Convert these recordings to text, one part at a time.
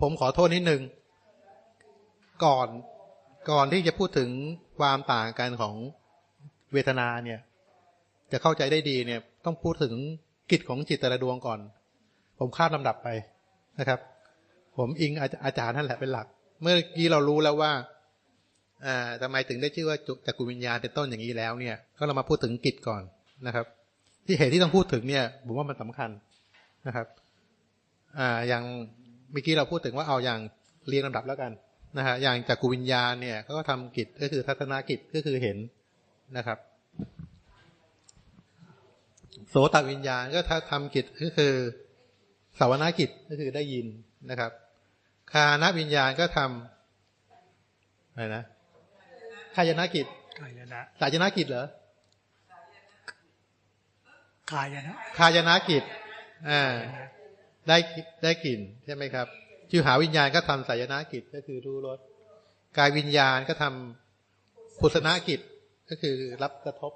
ผมขอโทษนิดนึง ก่อนก่อนที่จะพูดถึงความต่างกันของเวทนาเนี่ย จะเข้าใจได้ดีเนี่ย ต้องพูดถึงกิจของจิตแต่ละดวงก่อน ผมคาดลำดับไปนะครับ ผมอิงอาจารย์นั่นแหละเป็นหลัก เมื่อกี้เรารู้แล้วว่าอ่าทำไมถึงได้ชื่อว่าจักรุวิญญาณเป็นต้นอย่างนี้แล้วเนี่ย ก็เรามาพูดถึงกิจก่อนนะครับ ที่เหตุที่ต้องพูดถึงเนี่ย ผมว่ามันสำคัญนะครับ อ่าอย่าง มื่อกี้เราพูดถึงว่าเอาอย่างเรียงลำดับแล้วกันนะฮะอย่างจักรุวิญญาณเนี่ยเขาก็ทำกิจก็คือทัศนกิจก็คือเห็นนะครับ โสตวิญญาณก็ทำกิจก็คือสาวนากิจก็คือได้ยินนะครับ คานวิญญาณก็ทำอะไรนะคายนากิจกายนะสายนากิจเหรอกายนะคายนากิจอ่า ได้ได้กลิ่นใช่ไหมครับจิวหาวิญญาณก็ทำสายนากิจก็คือรู้รสกายวิญญาณก็ทำพุทธนากิจก็คือรับกระทบ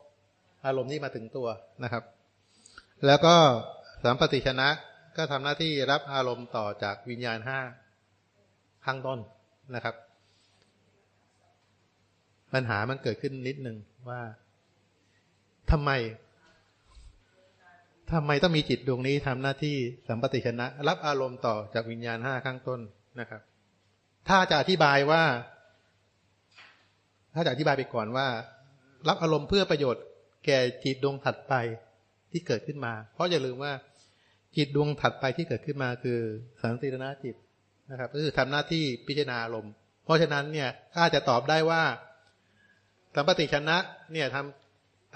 อารมณ์ที่มาถึงตัวนะครับ แล้วก็สามปฏิชนะก็ทำหน้าที่รับอารมณ์ต่อจากวิญญาณห้าข้างต้นนะครับ ปัญหามันเกิดขึ้นนิดนึงว่าทำไม ทำไมต้องมีจิตดวงนี้ทำหน้าที่สัมปติชนะ รับอารมณ์ต่อจากวิญญาณห้าข้างต้นนะครับ ถ้าจะอธิบายว่า ถ้าจะอธิบายไปก่อนว่า รับอารมณ์เพื่อประโยชน์แก่จิตดวงถัดไปที่เกิดขึ้นมา เพราะอย่าลืมว่าจิตดวงถัดไปที่เกิดขึ้นมาคือสันติรณจิตนะครับ ก็คือทำหน้าที่พิจารณาอารมณ์ เพราะฉะนั้นเนี่ยถ้าจะตอบได้ว่าสัมปติชนะเนี่ยทำ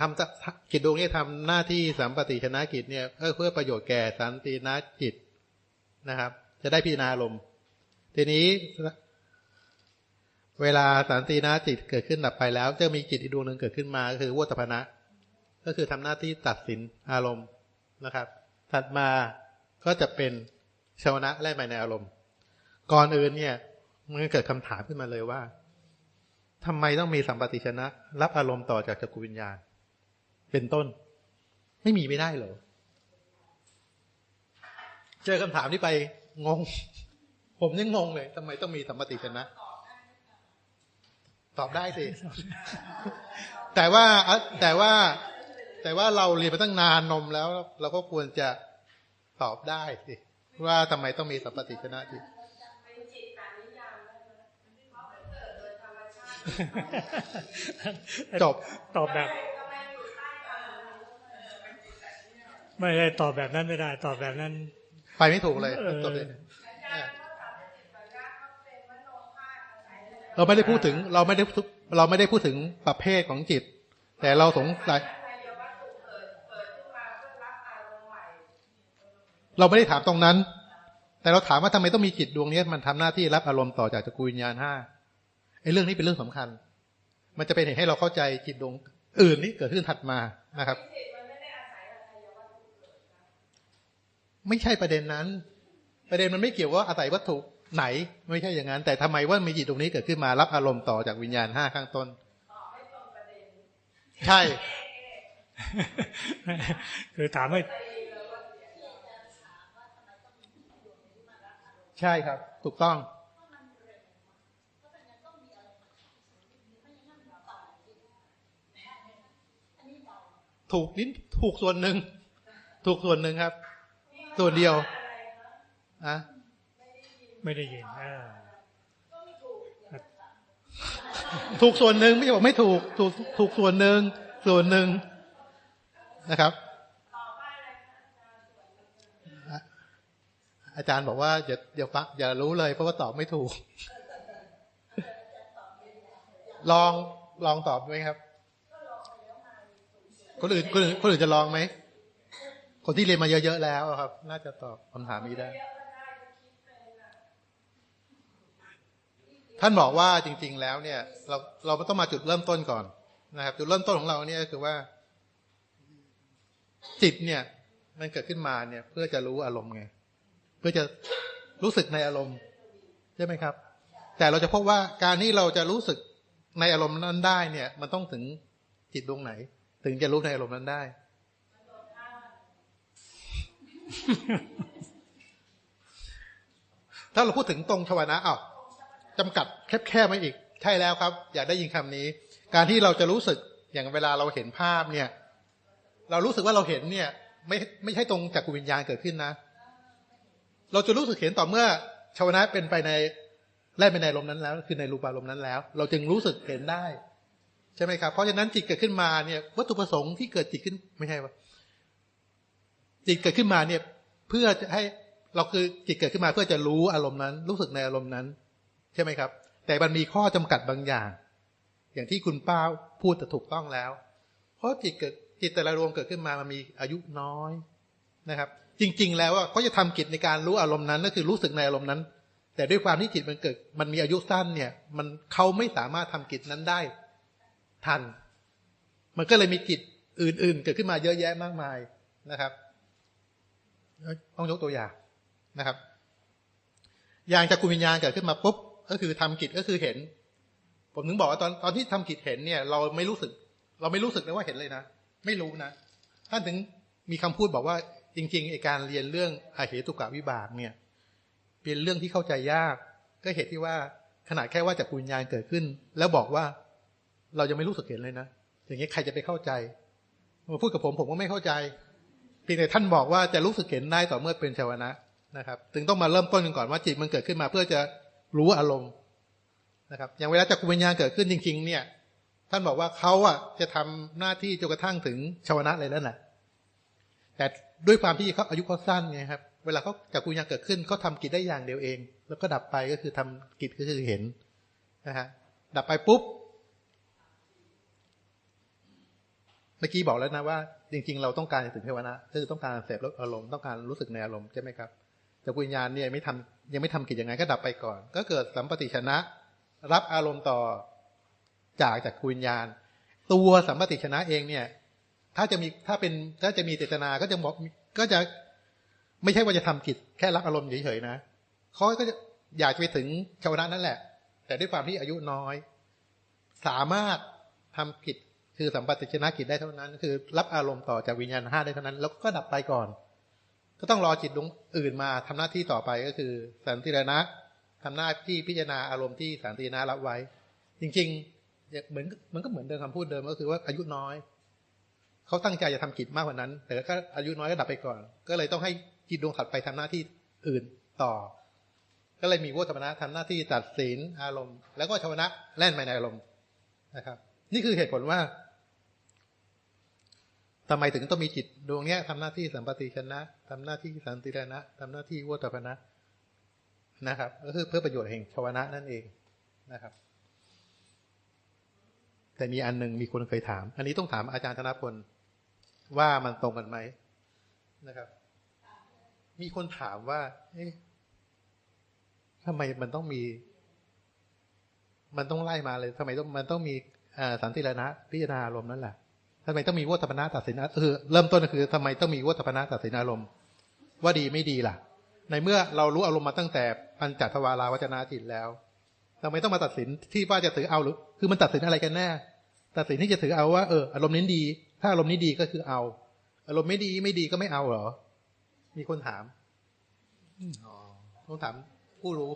ทำจิตดวงนี้ทำหน้าที่สัมปติชนะกิจเนี่ยเพื่อประโยชน์แก่สันตินาจิตนะครับ จะได้พิจารณาอารมทีนี้ เวลาสันตินาจิตเกิดขึ้นดับไปแล้ว จะมีจิตอีกดวงหนึ่งเกิดขึ้นมา ก็คือวัตพนะ ก็คือทำหน้าที่ตัดสินอารมณ์นะครับ ถัดมาก็จะเป็นชาวนะแล่ไปในอารมณ์ ก่อนอื่นเนี่ยมันเกิดคำถามขึ้นมาเลยว่าทำไมต้องมีสัมปติชนะ รับอารมณ์ต่อจากจักรวิญญาณ เป็นต้น ไม่มีไม่ได้เหรอ เจอคำถามนี้ไปงง ผมยังงงเลยทำไมต้องมีสัมปติชนะ ตอบได้สิ แต่ว่าแต่ว่า แต่ว่าเราเรียนมาตั้งนานนมแล้ว เราก็ควรจะตอบได้สิว่าทำไมต้องมีสัมปติชนะจิตจบตอบแบบ ไม่ได้ตอบแบบนั้นไม่ได้ ตอบแบบนั้น ไปไม่ถูกเลยเออจบเลยเราไม่ได้พูดถึง เราไม่ได้พูดเราไม่ได้พูดถึงประเภทของจิต แต่เราสงสัยเราไม่ได้ถามตรงนั้น แต่เราถามว่าทำไมต้องมีจิตดวงนี้มันทำหน้าที่รับอารมณ์ต่อจากจักรวิญญาณห้าไอ้เรื่องนี้เป็นเรื่องสำคัญ มันจะเป็นเหตุให้เราเข้าใจจิตดวงอื่นนี้เกิดขึ้นถัดมานะครับ ไม่ใช่ประเด็นนั้น ประเด็นมันไม่เกี่ยวว่าอาศัยวัตถุไหน ไม่ใช่อย่างนั้น แต่ทำไมว่ามีจิตตรงนี้เกิดขึ้นมารับอารมณ์ต่อจากวิญญาณห้าข้างต้นใช่ คือถามให้ใช่ครับ ถูกต้องถูกนิดถูกส่วนหนึ่ง ถูกส่วนหนึ่งครับ ส่วนเดียวอะไม่ได้ยินเออถูกส่วนหนึ่งไม่ใช่บอกไม่ถูก ถูกถูกส่วนหนึ่งส่วนหนึ่งนะครับอะอาจารย์บอกว่าอย่าอย่าฟังอย่ารู้เลยเพราะว่าตอบไม่ถูก ลองลองตอบไหมครับ คนอื่นคนอื่นคนอื่นจะลองไหม คนที่เรียนมาเยอะๆแล้วครับ น่าจะตอบคำถามนี้ได้ ท่านบอกว่าจริง ๆ แล้วเนี่ย เราเราต้องมาจุดเริ่มต้นก่อนนะครับ จุดเริ่มต้นของเราเนี่ยก็คือว่า จิตเนี่ย มันเกิดขึ้นมาเนี่ย เพื่อจะรู้อารมณ์ไง เพื่อจะรู้สึกในอารมณ์ใช่ไหมครับ แต่เราจะพบว่าการที่เราจะรู้สึกในอารมณ์นั้นได้เนี่ย มันต้องถึงจิตดวงไหน ถึงจะรู้ในอารมณ์นั้นได้ ถ้าเราพูดถึงตรงชวนะอ้าวจำกัดแคบๆมาอีก ใช่แล้วครับ อยากได้ยินคำนี้ การที่เราจะรู้สึกอย่างเวลาเราเห็นภาพเนี่ย เรารู้สึกว่าเราเห็นเนี่ย ไม่ไม่ใช่ตรงจากกุวิญญาณเกิดขึ้นนะ เราจะรู้สึกเห็นต่อเมื่อชวนะเป็นไปในแล่ไปในลมนั้นแล้ว คือในรูปารมณ์นั้นแล้ว เราจึงรู้สึกเห็นได้ ใช่ไหมครับ เพราะฉะนั้นจิตเกิดขึ้นมาเนี่ย วัตถุประสงค์ที่เกิดจิตขึ้นไม่ใช่ว่า จิตเกิดขึ้นมาเนี่ยเพื่อจะให้เราคือจิตเกิดขึ้นมาเพื่อจะรู้อารมณ์นั้น รู้สึกในอารมณ์นั้น ใช่ไหมครับ แต่มันมีข้อจำกัดบางอย่าง อย่างที่คุณป้าพูดแต่ถูกต้องแล้ว เพราะจิตเกิดจิตแต่ละดวงเกิดขึ้นมามันมีอายุน้อยนะครับ จริง ๆ แล้วว่าเขาจะทำกิจในการรู้อารมณ์นั้นก็คือรู้สึกในอารมณ์นั้น แต่ด้วยความที่จิตมันเกิด มันมีอายุสั้นเนี่ยมันเขาไม่สามารถทำกิจนั้นได้ทัน มันก็เลยมีกิจอื่น ๆ เกิดขึ้นมาเยอะแยะมากมายนะครับ ต้องยกตัวอย่างนะครับ อย่างจากกุวิญญาณเกิดขึ้นมาปุ๊บก็คือทำกิจก็คือเห็น ผมถึงบอกว่าตอนตอนที่ทำกิจเห็นเนี่ย เราไม่รู้สึก เราไม่รู้สึกเลยว่าเห็นเลยนะไม่รู้นะท่านถึงมีคำพูดบอกว่าจริงๆไอการเรียนเรื่องอาเหตุกะวิบากเนี่ย เป็นเรื่องที่เข้าใจยาก ก็เหตุที่ว่าขนาดแค่ว่าจากกุญญาณเกิดขึ้น แล้วบอกว่าเรายังไม่รู้สึกเห็นเลยนะอย่างนี้ใครจะไปเข้าใจมาพูดกับผมผมก็ไม่เข้าใจ พียงแต่ท่านบอกว่าจะรู้สึกเห็นได้ต่อเมื่อเป็นชาวนะนะครับถึงต้องมาเริ่มต้นกันก่อนว่าจิตมันเกิดขึ้นมาเพื่อจะรู้อารมณ์นะครับ อย่างเวลาจักรวิญญาณเกิดขึ้นจริง ๆ เนี่ย ท่านบอกว่าเขาอะจะทำหน้าที่จนกระทั่งถึงชาวนะเลยนั่นแหละแต่ด้วยความที่เขาอายุเขาสั้นไงครับ เวลาเขาจักรวิญญาณเกิดขึ้นเขาทากิจได้อย่างเดียวเอง แล้วก็ดับไปก็คือทำกิจก็คือเห็นนะฮะดับไปปุ๊บเมื่อกี้บอกแล้วนะว่า จริงๆ เราต้องการถึงเทวนะคือต้องการเสพอารมณ์ต้องการรู้สึกในอารมณ์ใช่ไหมครับแต่วิญญาณเนี่ยไม่ทำยังไม่ทำกิจยังไงก็ดับไปก่อน ก็เกิดสัมปติชนะ รับอารมณ์ต่อจากจากวิญญาณ ตัวสัมปติชนะเองเนี่ย ถ้าจะมีถ้าเป็นถ้าจะมีเจตนาก็จะบอกก็จะไม่ใช่ว่าจะทำกิจแค่รับอารมณ์เฉยๆนะเขาก็จะอยากจะไปถึงชาวนะนั่นแหละ แต่ด้วยความที่อายุน้อย สามารถทำกิจ คือสัมปติชนะกิจได้เท่านั้น คือ รับอารมณ์ต่อจากวิญญาณห้าได้เท่านั้น แล้วก็ดับไปก่อน ก็ต้องรอจิตดวงอื่นมาทำหน้าที่ต่อไปก็คือ สันติรณะทำหน้าที่พิจารณาอารมณ์ที่สันติรณะรับไว้ จริงๆเหมือนมันก็เหมือนเดิมคำพูดเดิมก็คือว่าอายุน้อยเขาตั้งใจจะทำกิจมากกว่านั้น แต่ก็อายุน้อยก็ดับไปก่อน ก็เลยต้องให้จิตดวงถัดไปทำหน้าที่อื่นต่อ ก็เลยมีวัฏมนะทำหน้าที่ตัดสินอารมณ์ แล้วก็ชวนะแล่นไปในอารมณ์นะครับ นี่คือเหตุผลว่า ทำไมถึงต้องมีจิตดวงเนี้ยทำหน้าที่สัมปติชนะทำหน้าที่สันติรณะทำหน้าที่วัฏพนะนะครับก็คือเพื่อประโยชน์แห่งชวนะนั่นเองนะครับ แต่มีอันหนึ่งมีคนเคยถาม อันนี้ต้องถามอาจารย์ธนพลว่ามันตรงกันไหมนะครับ มีคนถามว่า เอ๊ะทำไมมันต้องมี มันต้องไล่มาเลยทำไมต้องมันต้องมีสันติรณะพิจารณาอารมณ์นั่นแหละ ทำไมต้องมีวัฏพนะตัดสินคือเริ่มต้นก็คือทำไมต้องมีวัฏพนะตัดสินอารมณ์ ว่าดีไม่ดีล่ะ ในเมื่อเรารู้อารมณ์มาตั้งแต่ปัญจทวาราวจนาจิตแล้วทำไมต้องมาตัดสินที่ว่าจะถือเอาหรือ คือมันตัดสินอะไรกันแน่ตัดสินที่จะถือเอาว่าเอออารมณ์นี้ดี ถ้าอารมณ์นี้ดีก็คือเอา อารมณ์ไม่ดีไม่ดีก็ไม่เอาเหรอ มีคนถามต้องถามผู้รู้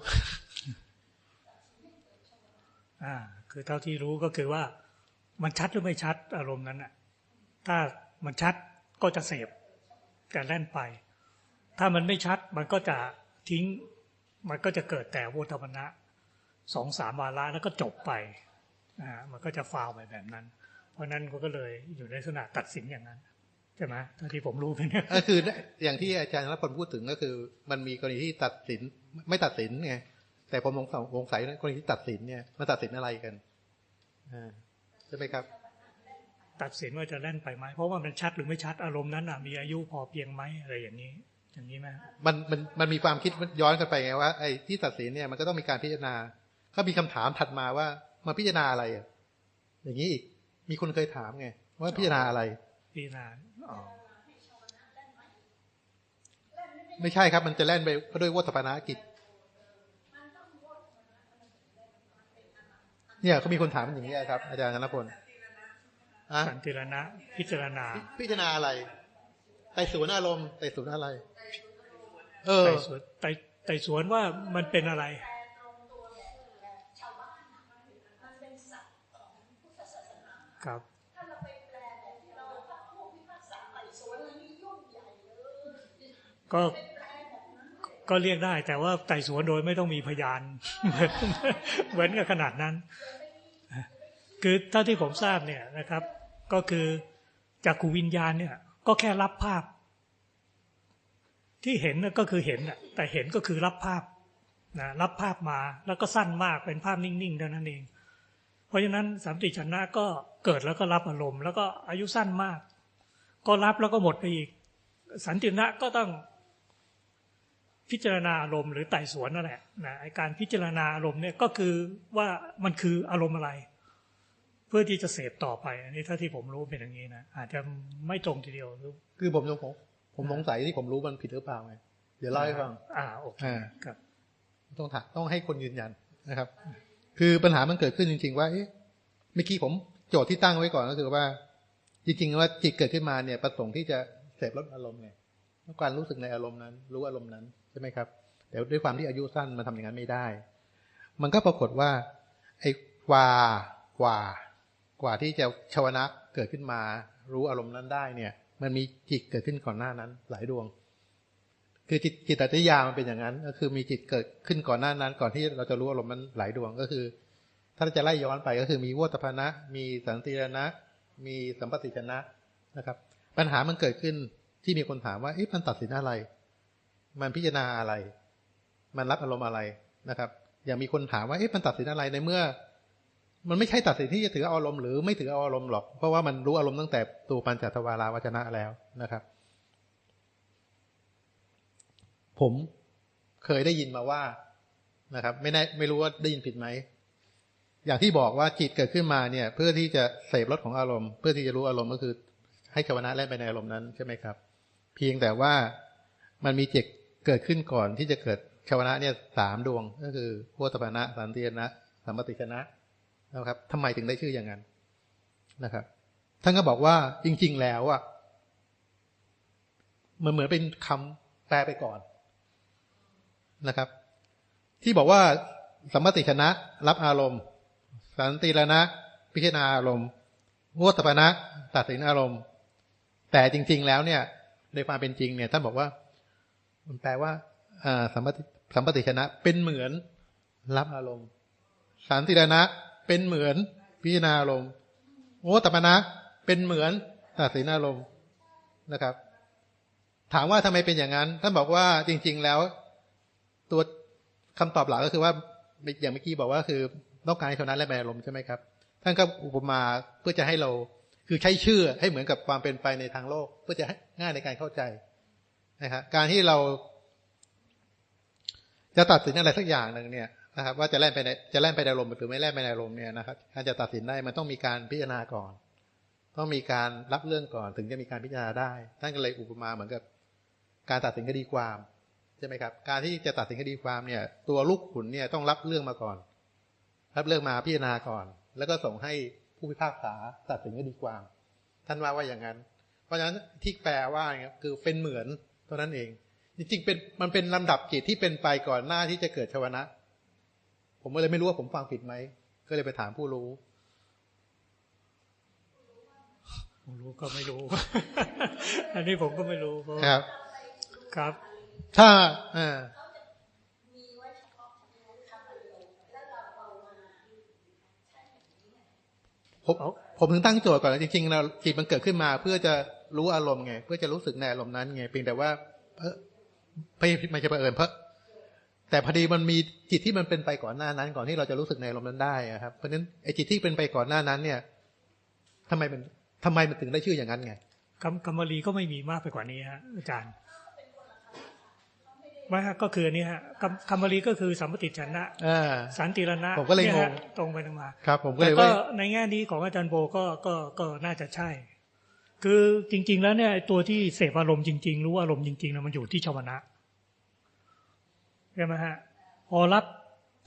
อ่า คือเท่าที่รู้ก็คือว่า มันชัดหรือไม่ชัดอารมณ์นั้นอะ ถ้ามันชัดก็จะเสพจะแล่นไป ถ้ามันไม่ชัดมันก็จะทิ้ง มันก็จะเกิดแต่วุฒมนะสองสามวาระแล้วก็จบไปอ่ามันก็จะฟาวไปแบบนั้น เพราะนั้นก็เลยอยู่ในลักษณะตัดสินอย่างนั้นใช่ไหมเท่าที่ผมรู้ไปเนี่ยก็คืออย่างที่อาจารย์รัพลพูดถึงก็คือ มันมีกรณีที่ตัดสินไม่ตัดสินไงแต่ผมสงสัยนกรณีที่ตัดสินเนี่ยมันตัดสินอะไรกันอ่าใช่ไหมครับ ตัดสินว่าจะเล่นไปไหมเพราะว่ามันชัดหรือไม่ชัดอารมณ์นั้นอะมีอายุพอเพียงไหมอะไรอย่างนี้ อย่างนี้ไหมมันมันมันมีความคิดย้อนกันไปไงว่าไอ้ที่ตัดสินเนี่ยมันก็ต้องมีการพิจารณาก็มีคำถามถัดมาว่ามาพิจารณาอะไรอะอย่างนี้อีกมีคนเคยถามไงว่าพิจารณาอะไร พิจารณาอ๋อไม่ใช่ครับ มันจะแล่นไปด้วยวัฏปนากิจเนี่ยเขามีคนถามอย่างนี้ครับ อาจารย์ธนพลอะ สันติรณะ พิจารณา พิจารณาอะไรไต่สวนอารมณ์ไต่สวนอะไร เออไต่สวนไต่ไต่สวนว่ามันเป็นอะไรครับก็ก็เรียกได้ แต่ว่าไต่สวนโดยไม่ต้องมีพยานเหมือนเหมือนกับขนาดนั้น คือเท่าที่ผมทราบเนี่ยนะครับ ก็คือจากขูวิญญาณเนี่ย ก็แค่รับภาพ ที่เห็นก็คือเห็นแต่เห็นก็คือรับภาพนะรับภาพมาแล้วก็สั้นมากเป็นภาพนิ่งๆเท่านั้นเอง เพราะฉะนั้นสามติชนะก็เกิดแล้วก็รับอารมณ์แล้วก็อายุสั้นมาก ก็รับแล้วก็หมดไปอีก สันตินะก็ต้องพิจารณาอารมณ์หรือไต่สวนนั่นแหละนะการพิจารณาอารมณ์เนี่ยก็คือว่ามันคืออารมณ์อะไร พื่อที่จะเสพต่อไป อันนี้ถ้าที่ผมรู้เป็นอย่างนี้นะอาจจะไม่ตรงทีเดียวหรือคือผมสงผมผมสงสัยที่ผมรู้มันผิดหรือเปล่าไงเดี๋ยวเล่าให้ฟัง อ่าโอเคอ่าครับ ต้องถามต้องให้คนยืนยันนะครับ คือปัญหามันเกิดขึ้นจริง ๆ ว่าเอ๊ะเมื่อกี้ผมโจทย์ที่ตั้งไว้ก่อนก็คือว่า จริง ๆ ว่าจิตเกิดขึ้นมาเนี่ยประสงค์ที่จะเสพรสอารมณ์ไงต้องการรู้สึกในอารมณ์นั้น รู้อารมณ์นั้นใช่ไหมครับแต่ด้วยความที่อายุสั้นมันทำอย่างนั้นไม่ได้ มันก็ปรากฏว่าไอ้กว่ากว่า กว่าที่จะชวนะเกิดขึ้นมา รู้อารมณ์นั้นได้เนี่ย มันมีจิตเกิดขึ้นก่อนหน้านั้น หลายดวง คือจิตจิตตัตยามันเป็นอย่างนั้น ก็คือมีจิตเกิดขึ้นก่อนหน้านั้น ก่อนที่เราจะรู้อารมณ์นั้นหลายดวงก็คือ ถ้าจะไล่ย้อนไปก็คือมีวัตพนะ มีสันติรณะ มีสัมปติชนะนะครับ ปัญหามันเกิดขึ้นที่มีคนถามว่าเอ๊ะมันตัดสินอะไร มันพิจารณาอะไร มันรับอารมณ์อะไรนะครับ อย่างมีคนถามว่าเอ๊ะมันตัดสินอะไรในเมื่อ มันไม่ใช่ตัดสินที่จะถือเอาอารมณ์หรือไม่ถือเอาอารมณ์หรอก เพราะว่ามันรู้อารมณ์ตั้งแต่ตัวปัญจทวาราวจนะแล้วนะครับ ผมเคยได้ยินมาว่านะครับ ไม่แน่ไม่รู้ว่าได้ยินผิดไหมอย่างที่บอกว่าจิตเกิดขึ้นมาเนี่ย เพื่อที่จะเสพรสของอารมณ์ เพื่อที่จะรู้อารมณ์ก็คือ ให้ชวนะแล่นไปในอารมณ์นั้นใช่ไหมครับ เพียงแต่ว่ามันมีจิตเกิดขึ้นก่อนที่จะเกิดชวนะเนี่ยสามดวงก็คือโพธปนะสันตินะสัมปติชนะ นะครับทำไมถึงได้ชื่ออย่างนั้นนะครับท่านก็บอกว่าจริง ๆ แล้วอะมันเหมือนเป็นคำแปลไปก่อนนะครับ ที่บอกว่าสัมปติชนะ รับอารมณ์ สันติรณะ พิจารณาอารมณ์โวตปนะตัดสินอารมณ์ แต่จริง ๆ แล้วเนี่ย ในความเป็นจริงเนี่ยท่านบอกว่า มันแปลว่าอ่าสัมปติสัมปติชนะเป็นเหมือนรับอารมณ์ สันติรณะ เป็นเหมือนพิจารณาอารมณ์โวตปนะเป็นเหมือนตัดสินอารมณ์นะครับ ถามว่าทำไมเป็นอย่างนั้นท่านบอกว่าจริง ๆแล้ว ตัวคำตอบหลักก็คือว่าอย่างเมื่อกี้บอกว่าคือต้องการให้ชนะและแปลอารมณ์ใช่ไหมครับท่านก็อุปมาเพื่อจะให้เราคือใช้ชื่อให้เหมือนกับความเป็นไปในทางโลก เพื่อจะง่ายในการเข้าใจนะครับการที่เราจะตัดสินอะไรสักอย่างหนึ่งเนี่ย นะครับว่าจะแล่นไปในจะแล่นไปในอารมหรือไม่แล่นไปในอารมเนี่ยนะครับการจะตัดสินได้มันต้องมีการพิจารณาก่อน ต้องมีการรับเรื่องก่อน ถึงจะมีการพิจารณาได้ ท่านก็เลยอุปมาเหมือนกับ การตัดสินคดีความใช่ไหมครับ การที่จะตัดสินคดีความเนี่ย ตัวลูกขุนเนี่ยต้องรับเรื่องมาก่อน รับเรื่องมาพิจารณาก่อน แล้วก็ส่งให้ผู้พิพากษาตัดสินคดีความ ท่านว่าว่าอย่างนั้น เพราะฉะนั้นที่แปลว่าเนี่ยคือเป็นเหมือนเท่านั้นเอง จริงๆเป็นมันเป็นลำดับจิตที่เป็นไปก่อนหน้าที่จะเกิดชวนะ ผมก็เลยไม่รู้ว่าผมฟังผิดไหม ก็เลยไปถามผู้รู้ผมรู้ก็ไม่รู้ อันนี้ผมก็ไม่รู้เพราะครับ ครับ ถ้าอ่าผมผมถึงตั้งโจทย์ก่อนนะจริงๆเราจิตมันเกิดขึ้นมา เพื่อจะรู้อารมณ์ไง เพื่อจะรู้สึกในอารมณ์นั้นไงเพียงแต่ว่า เออไม่ไม่ใช่เผอิญเพราะ แต่พอดีมันมีจิตที่มันเป็นไปก่อนหน้านั้น ก่อนที่เราจะรู้สึกในอารมณ์นั้นได้อะครับเพราะฉะนั้นไอ้จิตที่เป็นไปก่อนหน้านั้น เนี่ยทำไมมันทำไมมันถึงได้ชื่ออย่างนั้นไงคำคำวลีก็ไม่มีมากไปกว่านี้ฮะอาจารย์ไม่ฮะก็คืออันนี้ฮะคำคำวลีก็คือสัมปติชนะอ่าสันติรณะผมก็เลยนี่ฮะงงตรงไปตรงมาครับ ผมก็แต่เลยก็ว่าในแง่นี้ของอาจารย์โบก็ก็ก็น่าจะใช่ คือจริง ๆ แล้วเนี่ยไอ้ตัวที่เสพอารมณ์จริง ๆ รู้อารมณ์จริงๆนะมันอยู่ที่ชาวนะ ใช่ไหมฮะพอรับ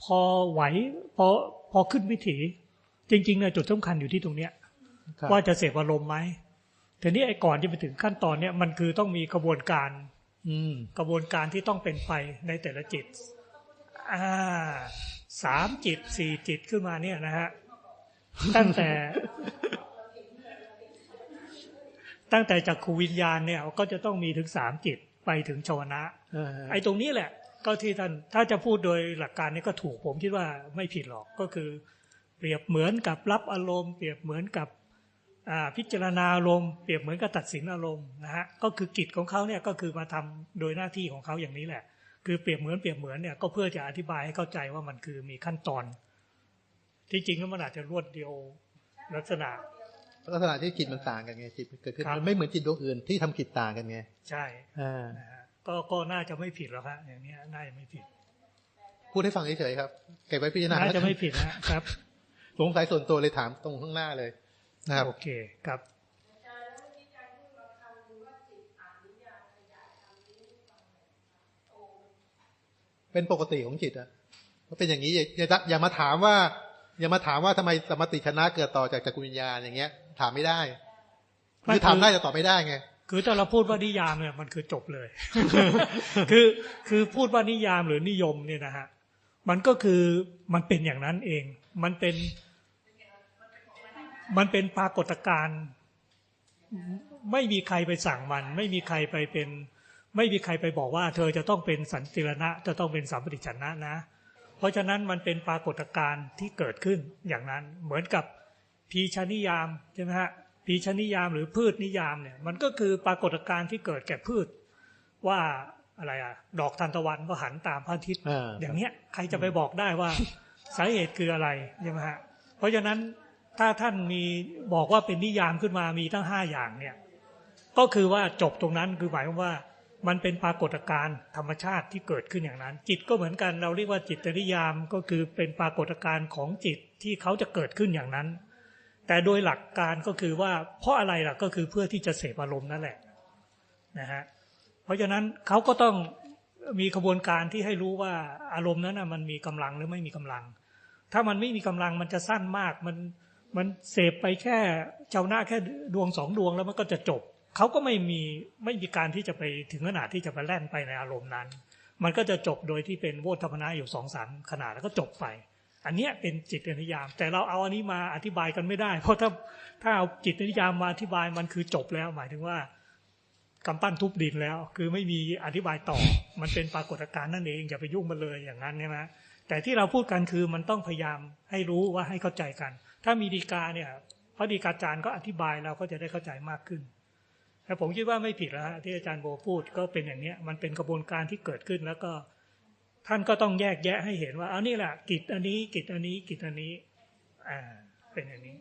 พอไหวพอพอขึ้นวิถีจริงๆเนี่ยจุดสำคัญอยู่ที่ตรงเนี้ยครับว่าจะเสพอารมณ์ไหมแต่นี้ไอ้ก่อนที่ไปถึงขั้นตอนเนี้ยมันคือต้องมีกระบวนการ อืมกระบวนการที่ต้องเป็นไปในแต่ละจิต อ่าสามจิตสี่จิตขึ้นมาเนี่ยนะฮะตั้งแต่ ตั้งแต่จากขูวิญญาณเนี่ยก็จะต้องมีถึงสามจิตไปถึงชวนะเออไอ้ตรงนี้แหละ ก็ที่ท่านถ้าจะพูดโดยหลักการนี้ก็ถูกผมคิดว่าไม่ผิดหรอกก็คือ เปรียบเหมือนกับรับอารมณ์ เปรียบเหมือนกับอ่าพิจารณาอารมณ์เปรียบเหมือนกับตัดสินอารมณ์นะฮะก็คือกิจของเขาเนี่ยก็คือมาทำโดยหน้าที่ของเขาอย่างนี้แหละ คือเปรียบเหมือนเปรียบเหมือนเนี่ยก็เพื่อจะอธิบายให้เข้าใจว่ามันคือมีขั้นตอน ที่จริงแล้วมันอาจจะรวดเดียวลักษณะลักษณะที่จิตมันต่างกันไงจิตเกิดขึ้นครับมันไม่เหมือนจิตดวงอื่นที่ทำกิจต่างกันไงใช่อ่านะฮะ ก็ก็น่าจะไม่ผิดหรอกฮะอย่างเนี้ยน่าจะไม่ผิด พูดให้ฟังเฉยๆครับเก็บไว้พิจารณาน่าจะไม่ผิดนะครับสงสัยส่วนตัวเลยถามตรงข้างหน้าเลยนะครับโอเคครับเป็นปกติของจิตอะก็เป็นอย่างนี้อย่าอย่าอย่ามาถามว่า อย่ามาถามว่าทำไมสมติชนะเกิดต่อจากจักรวิญญาณอย่างเงี้ย ถามไม่ได้ไม่คือถามได้แต่ตอบไม่ได้ไง คือถ้าเราพูดว่านิยามเนี่ยมันคือจบเลย คือคือพูดว่านิยามหรือนิยมเนี่ยนะฮะมันก็คือมันเป็นอย่างนั้นเอง มันเป็น มันเป็นปรากฏการณ์ไม่มีใครไปสั่งมัน ไม่มีใครไปเป็น ไม่มีใครไปบอกว่า เธอจะต้องเป็นสันติรณะ จะต้องเป็นสัมปติชนะนะ เพราะฉะนั้นมันเป็นปรากฏการณ์ที่เกิดขึ้นอย่างนั้นเหมือนกับพีชนิยามใช่ไหมฮะ พีชนิยามหรือพืชนิยามเนี่ยมันก็คือปรากฏการณ์ที่เกิดแก่พืช ว่าอะไรอะ ดอกทานตะวันก็หันตามพระอาทิตย์อ่าอย่างเนี้ยใครจะไปบอกได้ว่าสาเหตุคืออะไรใช่ไหมฮะเพราะฉะนั้นถ้าท่านมีบอกว่าเป็นนิยามขึ้นมามีทั้งห้าอย่างเนี่ย ก็คือว่าจบตรงนั้นคือหมายความว่ามันเป็นปรากฏการณ์ธรรมชาติที่เกิดขึ้นอย่างนั้น จิตก็เหมือนกันเราเรียกว่าจิตนิยามก็คือเป็นปรากฏการณ์ของจิตที่เขาจะเกิดขึ้นอย่างนั้น แต่โดยหลักการก็คือว่าเพราะอะไรล่ะก็คือเพื่อที่จะเสพอารมณ์นั่นแหละนะฮะเพราะฉะนั้นเขาก็ต้องมีกระบวนการที่ให้รู้ว่าอารมณ์นั้นนะมันมีกำลังหรือไม่มีกำลัง ถ้ามันไม่มีกำลังมันจะสั้นมากมันมันเสพไปแค่เจ้าหน้าแค่ดวงสองดวงแล้วมันก็จะจบเขาก็ไม่มีไม่มีการที่จะไปถึงขนาดที่จะไปแล่นไปในอารมณ์นั้น มันก็จะจบโดยที่เป็นโวธรรมนะอยู่สองสามขนาดแล้วก็จบไป อันเนี้ยเป็นจิตนิยาม แต่เราเอาอันนี้มาอธิบายกันไม่ได้ เพราะถ้าถ้าเอาจิตนิยามมาอธิบายมันคือจบแล้ว หมายถึงว่ากำปั้นทุบดินแล้ว คือไม่มีอธิบายต่อ มันเป็นปรากฏการณ์นั่นเองอย่าไปยุ่งมันเลยอย่างนั้นใช่ไหมแต่ที่เราพูดกันคือมันต้องพยายามให้รู้ว่าให้เข้าใจกัน ถ้ามีดีกาเนี่ยพระดีกาจารย์ก็อธิบายเราก็จะได้เข้าใจมากขึ้นแต่ผมคิดว่าไม่ผิดแล้วที่อาจารย์โบพูดก็เป็นอย่างนี้มันเป็นกระบวนการที่เกิดขึ้นแล้วก็ ท่านก็ต้องแยกแยะให้เห็นว่าเอานี่แหละกิจอันนี้ กิจอันนี้ กิจอันนี้ อ่า เป็นอย่างนี้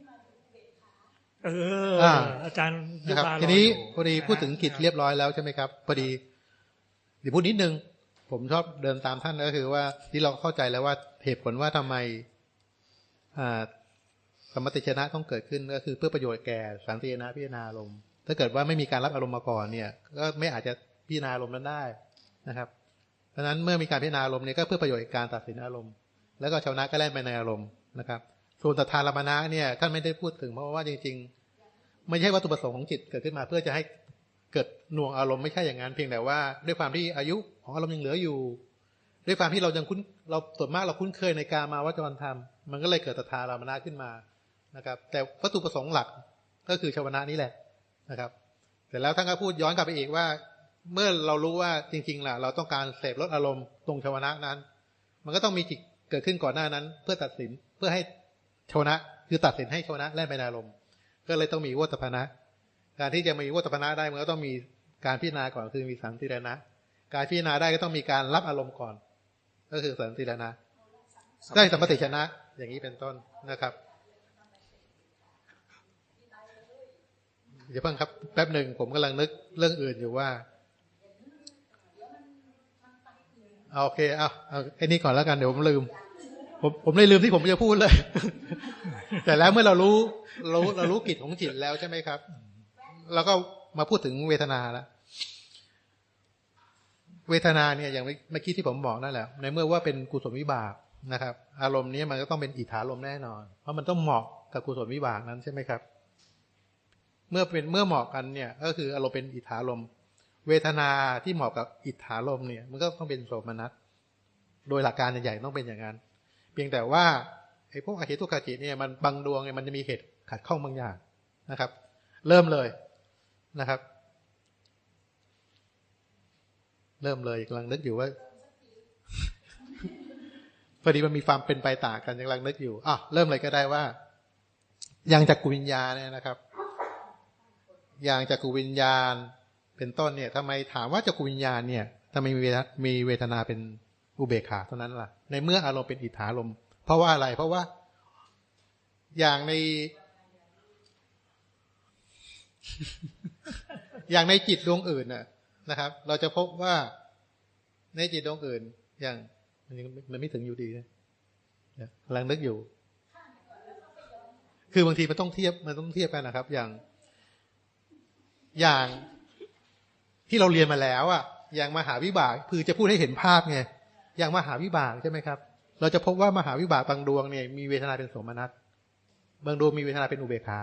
เอออาอาจารย์ยุนะครับบาลทีนี้รยู่พอดีพูดถึงกิจเรียบร้อยแล้วใช่ไหมครับพอดีเดี๋ยวพูดนิดนึง ผมชอบเดินตามท่านก็คือว่าที่เราเข้าใจแล้วว่าเหตุผลว่าทำไมอ่าสมติชนะต้องเกิดขึ้นก็คือเพื่อประโยชน์แก่สันตินะพิจารณาอารมณ์ถ้าเกิดว่าไม่มีการรับอารมณ์มาก่อนเนี่ย ก็ไม่อาจจะพิจารณาอารมณ์นั้นได้นะครับ เพราะฉะนั้นเมื่อมีการพิจารณาอารมณ์เนี่ยก็เพื่อประโยชน์แก่การตัดสินอารมณ์ แล้วก็ชาวนะก็แล่นไปในอารมณ์นะครับ ส่วนตัทานลมนะเนี่ยท่านไม่ได้พูดถึงเพราะว่าจริง ๆ ไม่ใช่วัตถุประสงค์ของจิตเกิดขึ้นมา เพื่อจะให้เกิดหน่วงอารมณ์ไม่ใช่อย่างนั้นเพียงแต่ว่า ด้วยความที่อายุของอารมณ์ยังเหลืออยู่ ด้วยความที่เรายังคุ้นเราส่วนมากเราคุ้นเคยในการมาวัจรธรรม มันก็เลยเกิดตถาลามนะขึ้นมานะครับ แต่วัตถุประสงค์หลักก็คือชาวนะนี้แหละนะครับ เสร็จแล้วท่านก็พูดย้อนกลับไปอีกว่า เมื่อเรารู้ว่าจริงๆล่ะ เราต้องการเสพลดอารมณ์ตรงชาวนะนั้น มันก็ต้องมีจิตเกิดขึ้นก่อนหน้านั้น เพื่อตัดสินเพื่อให้ชาวนะคือตัดสินให้ชาวนะแล่นไปในอารมณ์ ก็เลยต้องมีวัตพนะ การที่จะมีวัตพนะได้มันก็ต้องมีการพิจารณาก่อนคือมีสันติรณะการพิจารณาได้ก็ต้องมีการรับอารมณ์ก่อน ก็คือสันติรณะได้สัมปติชนะ อย่างนี้เป็นต้นนะครับเดี๋ยวเพิ่งครับแป๊บหนึ่งผมกำลังนึกเรื่องอื่นอยู่ว่า เอาโอเคเอาเอาไอ้นี่ก่อนแล้วกันเดี๋ยวผมลืม ผมผมเลยลืมที่ผมจะพูดเลย แต่แล้วเมื่อเรารู้เราเรารู้กิจของจิตแล้วใช่ไหมครับ แล้วก็มาพูดถึงเวทนาล้วเวทนาเนี่ยอย่างเมื่อกี้ที่ผมบอกนั่นแหละในเมื่อว่าเป็นกุศลวิบากนะครับ อารมณ์นี้มันก็ต้องเป็นอิทธารมแน่นอน เพราะมันต้องเหมาะกับกุศลวิบากนั้นใช่ไหมครับ เมื่อเป็นเมื่อเหมาะกันเนี่ย ก็คืออารมณ์เป็นอิทธารมณ์ เวทนาที่เหมาะกับอิทธารมเนี่ย มันก็ต้องเป็นโสมนัสโดยหลักการใหญ่ๆต้องเป็นอย่างนั้น เพียงแต่ว่าไอ้พวกอาเหตุทุกขจิตเนี่ยมันบางดวงเนี่ยมันจะมีเหตุขัดข้องบางอย่างนะครับ เริ่มเลยนะครับ เริ่มเลยกำลังนึกอยู่ว่าพอดีมันมีความเป็นไปต่างกันกำลังนึกอยู่อะเริ่มเลยก็ได้ว่า อย่างจักกุวิญญาณเนี่ยนะครับ อย่างจักกุวิญญาณ เป็นต้นเนี่ยทำไมถามว่าจักกุวิญญาณเนี่ยทำไมมีเวทนามีเวทนาเป็นอุเบกขาเท่านั้นล่ะ ในเมื่ออารมณ์เป็นอิทธารมณ์เพราะว่าอะไร เพราะว่าอย่างใน อย่างในจิตดวงอื่นน่ะนะครับ เราจะพบว่าในจิตดวงอื่น อย่างมันยังมันไม่ถึงอยู่ดีนะเนี่ยกำลังนึกอยู่ คือบางทีมันต้องเทียบมันต้องเทียบกันนะครับ อย่าง อย่าง ที่เราเรียนมาแล้วอะอย่างมหาวิบากคือจะพูดให้เห็นภาพไงอย่างมหาวิบากใช่ไหมครับ เราจะพบว่ามหาวิบากบางดวงเนี่ยมีเวทนาเป็นสมนัสบางดวงมีเวทนาเป็นอุเบกขา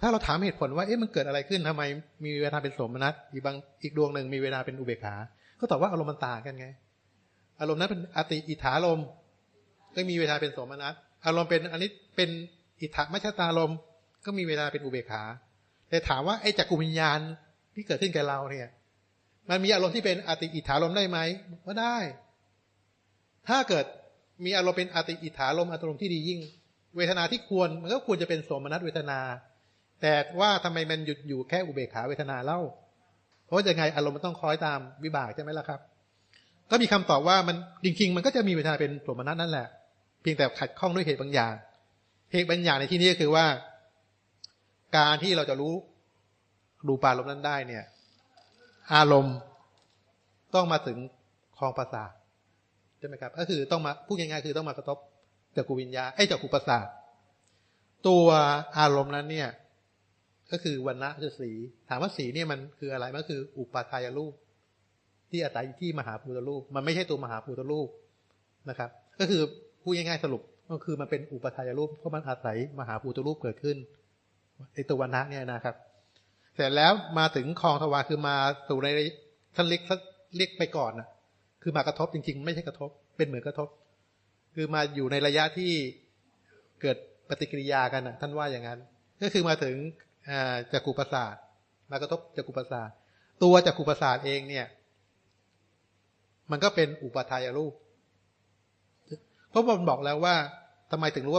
ถ้าเราถามเหตุผลว่าเอ๊ะมันเกิดอะไรขึ้นทำไมมีเวทนาเป็นสมนัสอีกบางอีกดวงหนึ่งมีเวทนาเป็นอุเบกขาก็ตอบว่าอารมณ์มันต่างกันไง อารมณ์นั้นเป็นอติอิทธารมก็มีเวทนาเป็นสมนัสอารมณ์เป็นอันนี้เป็นอิทธมัชตารมก็มีเวทนาเป็นอุเบกขาแต่ถามว่าไอ้จักกุวิญญาณที่เกิดขึ้นกับเราเนี่ย มันมีอารมณ์ที่เป็นอติอิทธารมได้ไหมว่าได้ ถ้าเกิดมีอารมณ์เป็นอติอิทธารมอารมณ์ที่ดียิ่ง เวทนาที่ควรมันก็ควรจะเป็นโสมนัสเวทนา แต่ว่าทำไมมันหยุดอยู่แค่อุเบกขาเวทนาเล่า เพราะยังไงอารมณ์มันต้องคล้อยตามวิบากใช่ไหมล่ะครับ ก็มีคำตอบว่ามันจริง ๆ มันก็จะมีเวทนาเป็นโสมนัสนั่นแหละ เพียงแต่ขัดข้องด้วยเหตุบางอย่าง เหตุบางอย่างในที่นี้ก็คือว่า การที่เราจะรู้รูปารมณ์นั้นได้เนี่ย อารมณ์ต้องมาถึงคลองประสาทใช่ไหมครับ ก็คือต้องมาพูดง่ายๆคือต้องมากระทบจักรวิญญาไอ้จักรประสาทตัวอารมณ์นั้นเนี่ย ก็คือวันณะคือสี ถามว่าสีเนี่ยมันคืออะไรมันคือ อุปาทายรูป ที่อาศัยที่มหาภูตรูป มันไม่ใช่ตัวมหาภูตรูปนะครับ ก็คือพูดง่ายๆสรุปก็คือมันเป็นอุปาทายรูปเพราะมันอาศัยมหาภูตรูปเกิดขึ้นไอตัววันณะเนี่ยนะครับ เสร็จแล้วมาถึงคลองทวารคือมาสู่ในท่านเล็กเรียกไปก่อนนะคือมากระทบจริง ๆ ไม่ใช่กระทบ เป็นเหมือนกระทบ คือมาอยู่ในระยะที่เกิดปฏิกิริยากันนะท่านว่าอย่างนั้น ก็คือมาถึงจักรุประสาทมากระทบจักรุประสาทตัวจักรุประสาทเองเนี่ย มันก็เป็นอุปาทายรูปเพราะผมบอกแล้วว่าทำไมถึงรู้ว่า